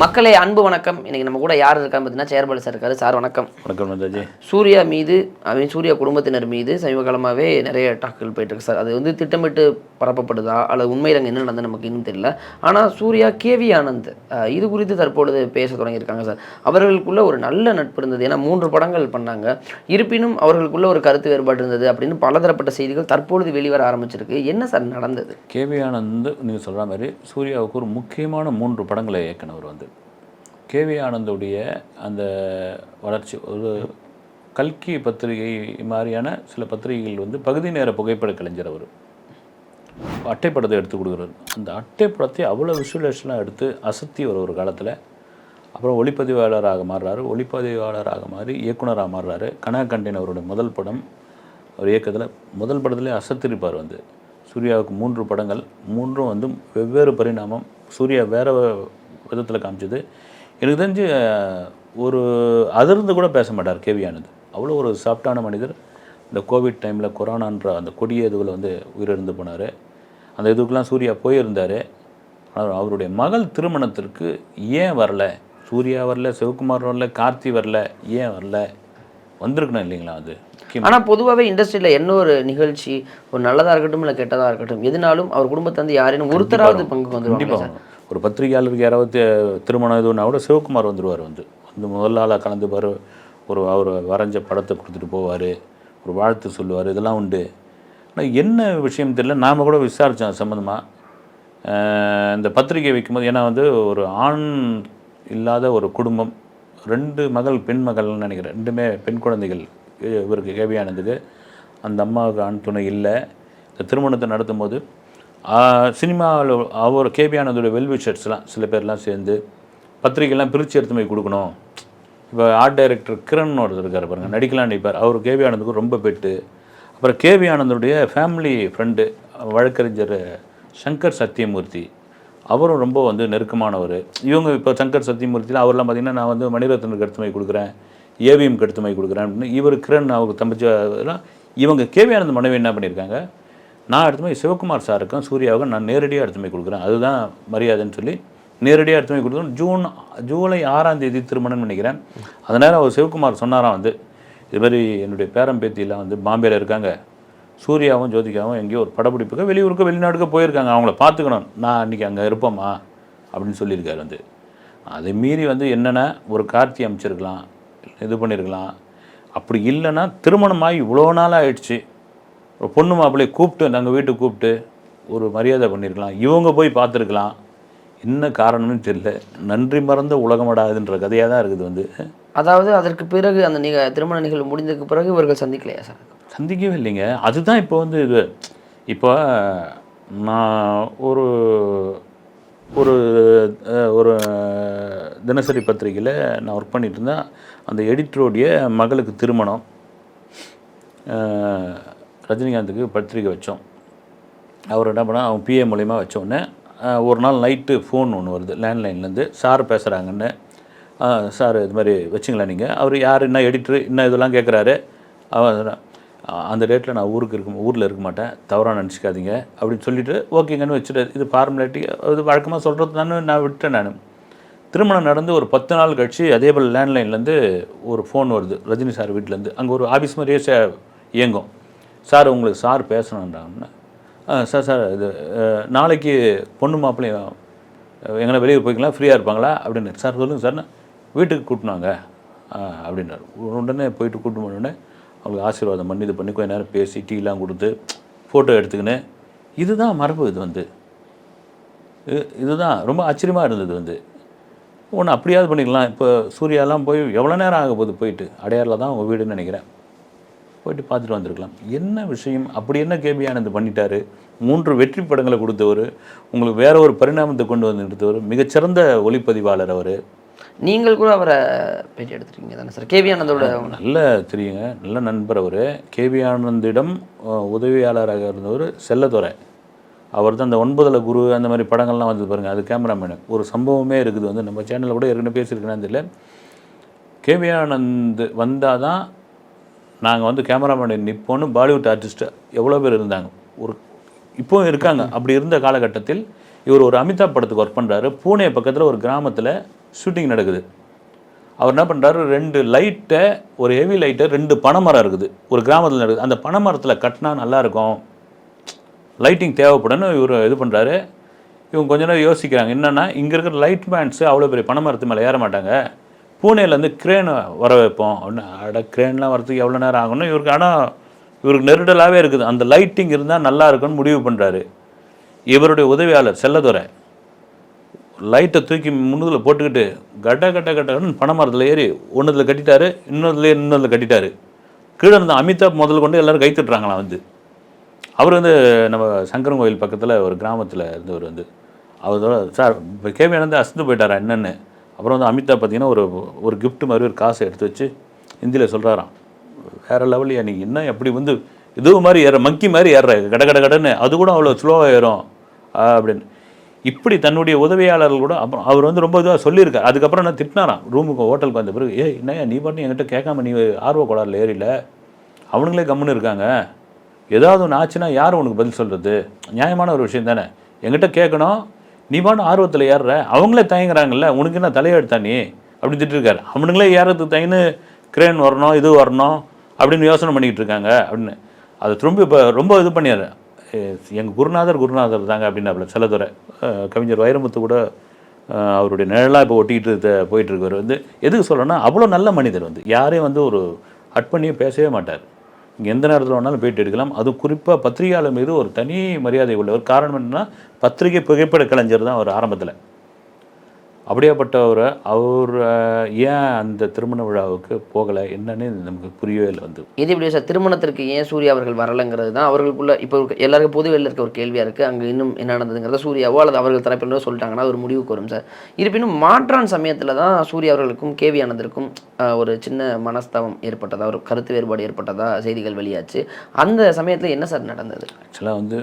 மக்களே அன்பு வணக்கம். இன்னைக்கு நம்ம கூட யார் இருக்கான்னு பார்த்தீங்கன்னா சேர்பாலு சார் இருக்காரு. சார் வணக்கம். வணக்கம் நந்தாஜி சூர்யா மீது மீன் சூர்யா குடும்பத்தினர் மீது சமீப காலமாகவே நிறைய டாக்குகள் போயிட்டு இருக்கு சார் அது வந்து திட்டமிட்டு பரப்பப்படுதா? அல்லது உண்மையில் அங்கே என்ன நடந்தது நமக்கு இன்னும் தெரியல. ஆனால் சூர்யா கேவி ஆனந்த் இது குறித்து தற்பொழுது பேச தொடங்கியிருக்காங்க சார் அவர்களுக்குள்ள ஒரு நல்ல நட்பு இருந்தது. ஏன்னா மூன்று படங்கள் பண்ணாங்க. இருப்பினும் அவர்களுக்குள்ள ஒரு கருத்து வேறுபாடு இருந்தது அப்படின்னு பலதரப்பட்ட செய்திகள் தற்பொழுது வெளிவர ஆரம்பிச்சிருக்கு. என்ன சார் நடந்தது? கேவி ஆனந்த் நீங்கள் சொல்கிற மாதிரி சூர்யாவுக்கு ஒரு முக்கியமான மூன்று படங்களை இயக்குனவர் வந்து கேவி ஆனந்துடைய அந்த வளர்ச்சி ஒரு கல்கி பத்திரிகை மாதிரியான சில பத்திரிகைகள் வந்து பகுதி நேர புகைப்பட கலைஞர் அவர். அட்டைப்படத்தை எடுத்து கொடுக்குறாரு. அந்த அட்டைப்படத்தை அவ்வளோ விஷுவலேஷனாக எடுத்து அசத்தி ஒரு ஒரு காலத்தில் அப்புறம் ஒளிப்பதிவாளராக மாறுறாரு. ஒளிப்பதிவாளராக மாறி இயக்குனராக மாறுறாரு. கனா கண்டின் அவருடைய முதல் படம் அவர் இயக்கத்தில் முதல் படத்திலே அசத்திருப்பார் வந்து. சூர்யாவுக்கு மூன்று படங்கள் மூன்றும் வந்து வெவ்வேறு பரிணாமம் சூர்யா வேறு விதத்தில் காமிச்சது. எனக்கு தெரிஞ்சு ஒரு அதிர்ந்து கூட பேச மாட்டார் கேவி ஆனந்த். அவ்வளோ ஒரு சாஃப்டான மனிதர். இந்த கோவிட் டைமில் கொரோனான்ற அந்த கொடிய இதுவில் வந்து உயிரிழந்து போனார். அந்த இதுக்கெலாம் சூர்யா போயிருந்தார். ஆனால் அவருடைய மகள் திருமணத்திற்கு ஏன் வரல? சூர்யா வரல சிவகுமார் வரல கார்த்தி வரல ஏன் வரல? வந்திருக்கணும் இல்லைங்களா அது? ஆனால் பொதுவாகவே இண்டஸ்ட்ரியில் என்ன ஒரு நிகழ்ச்சி? ஒரு நல்லதாக இருக்கட்டும் இல்லை கெட்டதாக இருக்கட்டும் எதுனாலும் அவர் குடும்பத்தை வந்து யாரேனும் ஒருத்தராவது பங்கு வந்துருவாங்க ஒரு பத்திரிகையாளருக்கு யாராவது திருமணம் எதுவும்னா கூட சிவகுமார் வந்துடுவார் வந்து. வந்து முதல் ஆளாக கலந்துப்பார் ஒரு அவர் வரைஞ்ச படத்தை கொடுத்துட்டு போவார் ஒரு வாழ்த்து சொல்லுவார் இதெல்லாம் உண்டு. ஆனால் என்ன விஷயம் தெரியல நாம் கூட விசாரித்தோம் அது சம்மந்தமாக இந்த பத்திரிகை வைக்கும்போது ஏன்னா வந்து ஒரு ஆண் இல்லாத ஒரு குடும்பம் ரெண்டு மகள் பெண் மகள்னு நினைக்கிறேன் ரெண்டுமே பெண் குழந்தைகள் இ- இவருக்கு கேவியானதுக்கு அந்த அம்மாவுக்கு ஆண் துணை இல்லை. இந்த திருமணத்தை நடத்தும் போது சினிமாவில் அவர் கேபியானதோட வெல்விஷர்ஸ்லாம் சில பேர்லாம் சேர்ந்து பத்திரிகைலாம் பிரித்து எடுத்து போய் கொடுக்கணும். இப்போ ஆர்ட் டைரக்டர் கிரண் ஒருத்தர் இருக்கார் பாருங்க நடிக்கலாம் நடிப்பார் அவர் கேபி ஆனந்துக்கு ரொம்ப பெட்டு. அப்புறம் கேபி ஆனந்தனுடைய ஃபேமிலி ஃப்ரெண்டு வழக்கறிஞர் சங்கர் சத்தியமூர்த்தி. அவரும் ரொம்ப வந்து நெருக்கமானவர். இவங்க இப்போ சங்கர் சத்தியமூர்த்தியில் அவர்லாம் பார்த்திங்கன்னா நான் வந்து மணிரத்னுக்கு எடுத்து போய் கொடுக்குறேன். ஏவிஎம்க்கு எடுத்து போய் கொடுக்குறேன். அப்படின்னு இவர் கிரண் அவங்க தம்பிச்சு இவங்க கேவி ஆனந்த் மனைவி என்ன பண்ணியிருக்காங்க? நான் எடுத்து போய் சிவகுமார் சாருக்கும் சூர்யாவுக்கும் நான் நேரடியாக எடுத்து போய் கொடுக்குறேன். அதுதான் மரியாதைன்னு சொல்லி நேரடியாக எடுத்து போய் கொடுக்கணும் ஜூன் ஜூலை ஆறாம் தேதி திருமணம்னு நினைக்கிறேன். அதனால் அவர் சிவகுமார் சொன்னாராம் வந்து இது மாதிரி என்னுடைய பேரம்பேத்தியெல்லாம் வந்து பாம்பேயில் இருக்காங்க. சூர்யாவும் ஜோதிகாவும் எங்கேயோ ஒரு படப்பிடிப்புக்கு வெளியூருக்கு வெளிநாட்டுக்கு போயிருக்காங்க. அவங்கள பார்த்துக்கணும். நான் அன்றைக்கி அங்கே இருப்போமா? அப்படின்னு சொல்லியிருக்காரு வந்து. அதை மீறி வந்து என்னென்ன ஒரு கார்த்தி அமைச்சிருக்கலாம் இது பண்ணியிருக்கலாம் அப்படி இல்லைன்னா திருமணமாகி இவ்வளோ நாள் ஆயிடுச்சு. பொண்ணு மாப்பிள்ளையை கூப்பிட்டு நாங்கள் வீட்டுக்கு கூப்பிட்டு ஒரு மரியாதை பண்ணியிருக்கலாம் இவங்க போய் பார்த்துருக்கலாம். என்ன காரணம்னு தெரியல. நன்றி மறந்த உலகமடாதுன்ற கதையாக தான் இருக்குது வந்து. அதாவது அதற்கு பிறகு அந்த நிக திருமண நிகழ்வு முடிந்ததுக்கு பிறகு இவர்கள் சந்திக்கலையா சார்? சந்திக்கவே இல்லைங்க. அதுதான் இப்போ வந்து இது. இப்போ நான் ஒரு ஒரு ஒரு தினசரி பத்திரிக்கையில் நான் ஒர்க் பண்ணிட்டு இருந்தேன். அந்த எடிட்டருடைய மகளுக்கு திருமணம். ரஜினிகாந்துக்கு பத்திரிக்கை வச்சோம். அவர் என்ன பண்ணால் அவன் பிஏ மூலிமா வச்சோடனே ஒரு நாள் நைட்டு ஃபோன் ஒன்று வருது லேண்ட்லைன்லேருந்து சார் பேசுகிறாங்கன்னு சார் இது மாதிரி வச்சிங்களா நீங்கள் அவர் யார் என்ன எடிட்டர் என்ன இதெல்லாம் கேட்குறாரு அவர் அந்த டேட்டில் நான் ஊருக்கு இருக்க ஊரில் இருக்க மாட்டேன் தவறாக நினச்சிக்காதீங்க. அப்படின்னு சொல்லிட்டு ஓகேங்கன்னு வச்சுட்டு இது ஃபார்மாலிட்டி இது வழக்கமாக சொல்கிறது தானே நான் விட்டேன் நான். திருமணம் நடந்து ஒரு பத்து நாள் கழிச்சு அதே போல் லேண்ட்லைன்லேருந்து ஒரு ஃபோன் வருது ரஜினி சார் வீட்டிலேருந்து அங்கே ஒரு ஆஃபீஸ் மாதிரியே சே இயங்கும். சார் உங்களுக்கு சார் பேசணுன்றாங்கன்னா "ஆ, சார் சார் இது நாளைக்கு பொண்ணு மாப்பிள்ளையும் எங்கன்னா வெளியே போய்க்கலாம் ஃப்ரீயாக இருப்பாங்களா? அப்படின்னு சார் சொல்லுங்கள் சார் வீட்டுக்கு கூட்டினாங்க அப்படின்னாரு. உடனே போயிட்டு கூட்டு உடனே அவங்களுக்கு ஆசீர்வாதம் பண்ணி இது பண்ணி கொஞ்ச நேரம் பேசி டீலாம் கொடுத்து ஃபோட்டோ எடுத்துக்கின்னு இதுதான் மரபு இது வந்து. இது- இதுதான் ரொம்ப ஆச்சரியமாக இருந்தது வந்து. ஒன்று அப்படியாவது பண்ணிக்கலாம். இப்போ சூர்யாலாம் போய் எவ்வளோ நேரம் ஆக போகுது போயிட்டு? அடையாரில் தான் உங்கள் வீடுன்னு நினைக்கிறேன். போயிட்டு பார்த்துட்டு வந்திருக்கலாம். என்ன விஷயம்? அப்படி என்ன கேபி ஆனந்த் பண்ணிட்டாரு? மூன்று வெற்றி படங்களை கொடுத்தவர் உங்களுக்கு வேற ஒரு பரிணாமத்தை கொண்டு வந்து எடுத்தவர் மிகச்சிறந்த ஒளிப்பதிவாளர் அவர். நீங்கள் கூட அவரை பேட்டி எடுத்துருக்கீங்க தானே சார்? கேவி ஆனந்தோட நல்ல தெரியுங்க நல்ல நண்பர் அவர். கேபி ஆனந்திடம் உதவியாளராக இருந்தவர் செல்லத்துறை அவர் தான் அந்த ஒன்பதுல குரு அந்த மாதிரி படங்கள்லாம் வந்து பாருங்க அது கேமராமேனு ஒரு சம்பவமே இருக்குது வந்து நம்ம சேனலில் கூட ஏற்கனவே பேசியிருக்கேன்னு தெரியல. கேபி ஆனந்த் வந்தால் தான் நாங்கள் வந்து கேமராமேன் நிற்போன்னு பாலிவுட் ஆர்டிஸ்ட்டு எவ்வளோ பேர் இருந்தாங்க. ஒரு இப்போவும் இருக்காங்க. அப்படி இருந்த காலகட்டத்தில் இவர் ஒரு அமிதாப் படத்துக்கு ஒர்க் பண்ணுறாரு பூனே பக்கத்தில் ஒரு கிராமத்தில் ஷூட்டிங் நடக்குது. அவர் என்ன பண்ணுறாரு ரெண்டு லைட்டை ஒரு ஹெவி லைட்டை ரெண்டு பனைமரம் இருக்குது. ஒரு கிராமத்தில் நடக்குது. அந்த பனைமரத்தில் கட்டினா நல்லாயிருக்கும் லைட்டிங் தேவைப்படும்னு இவர் இது பண்ணுறாரு இவங்க கொஞ்ச நேரம் யோசிக்கிறாங்க. என்னென்னா இங்கே இருக்கிற லைட் மேன்ஸு அவ்வளோ பெரிய பனைமரத்து மேலே ஏற மாட்டாங்க. பூனேலேருந்து கிரேனை வர வைப்போம். அப்படின்னு அட கிரேன்லாம் வரத்துக்கு எவ்வளோ நேரம் ஆகணும் இவருக்கு ஆனால் இவருக்கு நெருடலாகவே இருக்குது. அந்த லைட்டிங் இருந்தால் நல்லா இருக்கும்னு முடிவு பண்ணுறாரு இவருடைய உதவியாளர் செல்லதுரை லைட்டை தூக்கி முன்னுதில் போட்டுக்கிட்டு கட்ட கட்ட கட்டன்னு பனைமரத்தில் ஏறி ஒன்றுதில் கட்டிட்டாரு இன்னொருல இன்னொருதில் கட்டிட்டாரு. கீழே இருந்த அமிதாப் முதல்ல கொண்டு எல்லோரும் கை தட்டுறாங்களாம் வந்து. அவர் வந்து நம்ம சங்கரன் கோயில் பக்கத்தில் ஒரு கிராமத்தில் இருந்தவர் வந்து. அவரோட சார் இப்போ வந்து அசந்து போயிட்டாரா என்னென்னு? அப்புறம் வந்து அமிதாப் பார்த்தீங்கன்னா ஒரு ஒரு கிஃப்ட் மாதிரி ஒரு காசை எடுத்து வச்சு ஹிந்தியில் சொல்கிறாராம் வேறு லெவலில் நீ என்ன எப்படி வந்து இதுவும் மாதிரி ஏற மங்கி மாதிரி ஏறுற கட கட கடன்னு. அது கூட அவ்வளோ ஸ்லோவாக ஏறும். அப்படின்னு. இப்படி தன்னுடைய உதவியாளர்கள் கூட அப்புறம் அவர் வந்து ரொம்ப இதுவாக சொல்லியிருக்கார். அதுக்கப்புறம் என்ன திட்டினாராம் ரூமுக்கு ஹோட்டலுக்கு வந்த பிறகு ஏய் என்னையா நீ பாட்டு என்கிட்ட கேட்காம நீ ஆர்வ கோளாறுல ஏறில அவனுங்களே கம்முன்னு இருக்காங்க. ஏதாவது ஒன்று ஆச்சுன்னா யார் உனக்கு பதில் சொல்கிறது நியாயமான ஒரு விஷயம் தானே. என்கிட்ட கேட்கணும் நீ பாட்டு ஆர்வத்தில் ஏறுற? அவங்களே தயங்குறாங்கல்ல உனக்கு என்ன தலையெடுத்தா நீ? அப்படின்னு திட்டிருக்காரு. அவனுங்களே ஏறத்துக்கு தயன்னு கிரேன் வரணும் இது வரணும் அப்படின்னு யோசனை பண்ணிக்கிட்டு இருக்காங்க அப்படின்னு. அதை திரும்ப இப்போ ரொம்ப இது பண்ணியாரு எங்கள் குருநாதர் குருநாதர் தாங்க அப்படின்னாப்புல செல்லதுரை. அஹ் கவிஞர் வைரமுத்து கூட அவருடைய நிழலாக இப்போ ஒட்டிக்கிட்டு த- போயிட்டு வந்து எதுக்கு சொல்லணும்னா அவ்வளோ நல்ல மனிதர் வந்து யாரையும் வந்து ஒரு ஹட் பண்ணியே பேசவே மாட்டார். இங்கே எந்த நேரத்தில் வேணாலும் பேட்டி எடுக்கலாம். அது குறிப்பாக பத்திரிகையாளர் மீது ஒரு தனி மரியாதை உள்ளவர் காரணம் என்னென்னா பத்திரிகை புகைப்பட கலைஞர் தான் அவர் ஆரம்பத்தில். அப்படியாப்பட்டவரை அவர் ஏன் அந்த திருமண விழாவுக்கு போகலை? என்னன்னு நமக்கு புரியவே இல்லை வந்து. இது எப்படி சார்? திருமணத்திற்கு ஏன் சூர்யா அவர்கள் வரலைங்கிறது தான் அவர்களுக்குள்ள இப்போ எல்லாருக்கும் பொது வெளியில் இருக்க ஒரு கேள்வியாக இருக்குது அங்கே இன்னும் என்ன நடந்ததுங்கிறத சூர்யாவோ அல்லது அவர்கள் தரப்பினரோ சொல்லிட்டாங்கன்னா ஒரு முடிவுக்கு வரும் சார். இருப்பினும் மாற்றான் சமயத்தில் தான் சூர்யா அவர்களுக்கும் கேவி ஆனந்திற்கும் ஒரு சின்ன மனஸ்தாபம் ஏற்பட்டதா ஒரு கருத்து வேறுபாடு ஏற்பட்டதா செய்திகள் வெளியாச்சு. அந்த சமயத்தில் என்ன சார் நடந்தது? ஆக்சுவலாக வந்து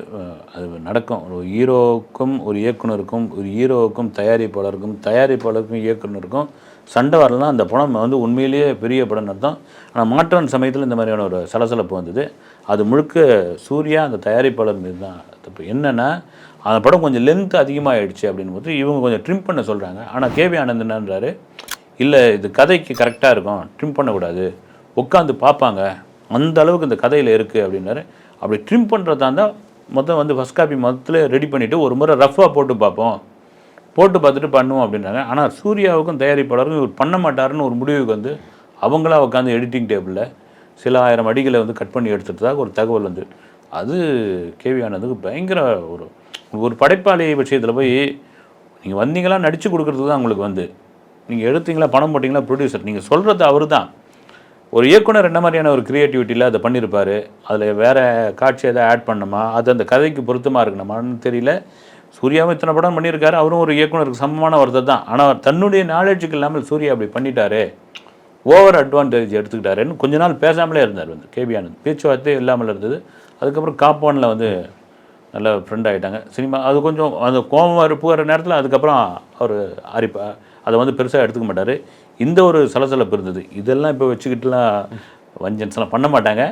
அது நடக்கும். ஒரு ஹீரோவுக்கும் ஒரு இயக்குனருக்கும் ஒரு ஹீரோவுக்கும் தயாரிப்பாளருக்கும் தயாரிப்பாளருக்கும் இயக்குனருக்கும் சண்டை வரலாம் அந்த படம் வந்து உண்மையிலேயே பெரிய படம் அர்த்தம். ஆனால் மாற்றன் சமயத்தில் இந்த மாதிரியான ஒரு சலசலப்பு வந்தது. அது முழுக்க சூர்யா அந்த தயாரிப்பாளர் மீது தான். தப்பு என்னென்னா அந்த படம் கொஞ்சம் லென்த் அதிகமாகிடுச்சு அப்படின்னு போது இவங்க கொஞ்சம் ட்ரிம் பண்ண சொல்கிறாங்க ஆனால் கேபி ஆனந்த் என்னன்றாரு இல்லை இது கதைக்கு கரெக்டாக இருக்கும். ட்ரிம் பண்ணக்கூடாது. உட்காந்து பார்ப்பாங்க. அந்த அளவுக்கு இந்த கதையில் இருக்குது அப்படின்னாரு. அப்படி ட்ரிம் பண்ணுறதா இருந்தால் மொத்தம் வந்து ஃபஸ்ட் காப்பி மொத்தத்தில் ரெடி பண்ணிவிட்டு ஒரு முறை ரஃபாக போட்டு பார்ப்போம். போட்டு பார்த்துட்டு பண்ணுவோம் அப்படின்றாங்க. ஆனால் சூர்யாவுக்கும் தயாரிப்பாளருக்கும் இவர் பண்ண மாட்டாருன்னு ஒரு முடிவுக்கு வந்து அவங்களா உட்காந்து எடிட்டிங் டேபிளில் சில ஆயிரம் அடிகளை வந்து கட் பண்ணி எடுத்துட்டதாக ஒரு தகவல் வந்து. அது கேவியானதுக்கு பயங்கர ஒரு ஒரு படைப்பாளி விஷயத்தில் போய் நீங்கள் வந்தீங்களா நடித்து கொடுக்குறது தான் உங்களுக்கு வந்து. நீங்கள் எடுத்தீங்களா பணம் போட்டிங்களா ப்ரொடியூசர் நீங்கள் சொல்கிறது அவர் தான் ஒரு இயக்குனர் என்ன மாதிரியான ஒரு க்ரியேட்டிவிட்டியில் அதை பண்ணியிருப்பார் அதில் வேறு காட்சி எதாவது ஆட் பண்ணணுமா? அது அந்த கதைக்கு பொருத்தமாக இருக்கணுமான்னு தெரியல. சூர்யாவும் இத்தனை படம் பண்ணியிருக்காரு அவரும் ஒரு இயக்குனருக்கு சமமான ஒருத்தர் தான். ஆனால் தன்னுடைய நாலேஜுக்கு இல்லாமல் சூர்யா அப்படி பண்ணிட்டாரு ஓவர் அட்வான்டேஜ் எடுத்துக்கிட்டாருன்னு கொஞ்ச நாள் பேசாமலே இருந்தார் வந்து கேபி ஆனந்த். பேச்சுவார்த்தை இல்லாமல் இருந்தது. அதுக்கப்புறம் காப்பானில் வந்து நல்ல ஃப்ரெண்ட் ஆகிட்டாங்க சினிமா அது கொஞ்சம் அந்த கோபம் இருப்புகிற நேரத்தில் அதுக்கப்புறம் அவர் அரிப்பா அதை வந்து பெருசாக எடுத்துக்க மாட்டார். இந்த ஒரு சலசலப்பு இருந்தது. இதெல்லாம் இப்போ வச்சுக்கிட்டுலாம் வஞ்சன்ஸ்லாம் பண்ண மாட்டாங்க.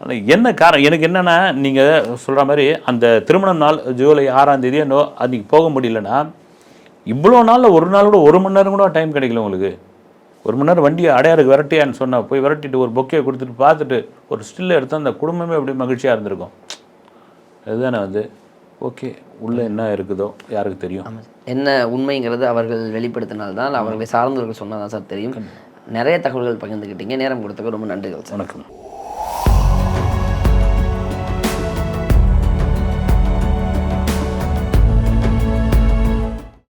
ஆனால் என்ன காரணம்? எனக்கு என்னென்னா நீங்கள் சொல்கிற மாதிரி அந்த திருமண நாள் ஜூலை ஆறாம் தேதி என்னோ அன்றைக்கி போக முடியலன்னா இவ்வளோ நாளில் ஒரு நாள் கூட ஒரு மணி நேரம் கூட டைம் கிடைக்கல உங்களுக்கு. ஒரு மணி நேரம் வண்டியை அடையாருக்கு விரட்டியான்னு சொன்னால் போய் விரட்டிட்டு ஒரு பொக்கையை கொடுத்துட்டு பார்த்துட்டு ஒரு ஸ்டில்லை எடுத்து அந்த குடும்பமே அப்படி மகிழ்ச்சியாக இருந்திருக்கும். அதுதானே வந்து. ஓகே உள்ளே என்ன இருக்குதோ யாருக்கு தெரியும். என்ன உண்மைங்கிறது அவர்கள் வெளிப்படுத்தினால்தான் அவர்களை சார்ந்தவர்கள் சொன்னால் தான் சார் தெரியும். நிறைய தகவல்கள் பகிர்ந்துக்கிட்டீங்க நேரம் கொடுத்ததுக்கு ரொம்ப நன்றிகள் சார். வணக்கம்.